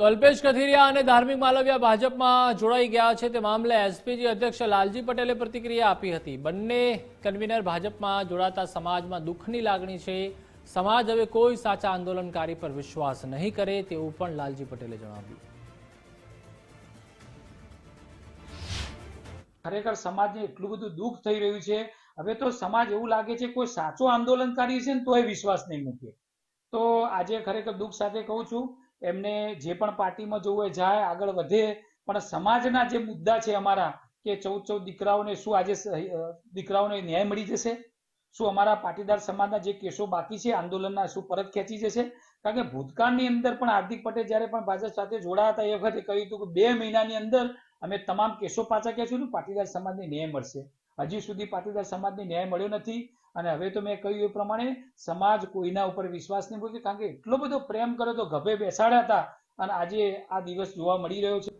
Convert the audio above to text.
તો અલ્પેશ કથિરિયા અને ધાર્મિક માલવિયા ભાજપમાં જોડાઈ ગયા છે. તે મામલે એસપીજી અધ્યક્ષ લાલજી પટેલે પ્રતિક્રિયા આપી હતી. બંને કન્વીનર ભાજપમાં જોડાતા સમાજમાં દુઃખની લાગણી છે. સમાજ હવે કોઈ સાચા આંદોલનકારી પર વિશ્વાસ નહીં કરે તેવું પણ લાલજી પટેલે જણાવ્યું. ખરેખર સમાજને એટલું બધું દુઃખ થઈ રહ્યું છે. હવે તો સમાજ એવું લાગે છે કોઈ સાચો આંદોલનકારી છે ને તોય વિશ્વાસ નહીં મૂકે. તો આજે ખરેખર દુઃખ સાથે કહું છું એમને જે પણ પાર્ટીમાં જવું હોય જાય, આગળ વધે. પણ સમાજના જે મુદ્દા છે અમારા, કે ચૌદ ચૌદ દીકરાઓને શું આજે દીકરાઓને ન્યાય મળી જશે? શું અમારા પાટીદાર સમાજના જે કેસો બાકી છે, આંદોલનના, શું પરત ખેંચી જશે? કારણ કે ભૂતકાળની અંદર પણ હાર્દિક પટેલ જ્યારે પણ ભાજપ સાથે જોડાયા હતા, એ વખતે કહ્યું હતું કે બે મહિનાની અંદર અમે તમામ કેસો પાછા ખેંચીશું પાટીદાર સમાજને ન્યાય મળશે. હજી સુધી પાટીદાર સમાજને ન્યાય મળ્યો નથી અને હવે તો મેં કહ્યું એ પ્રમાણે સમાજ કોઈના ઉપર વિશ્વાસ નહીં મૂકે કારણ કે એટલો બધો પ્રેમ કર્યો તો ગભે બેસાડ્યા હતા અને આજે આ દિવસ જોવા મળી રહ્યો છે.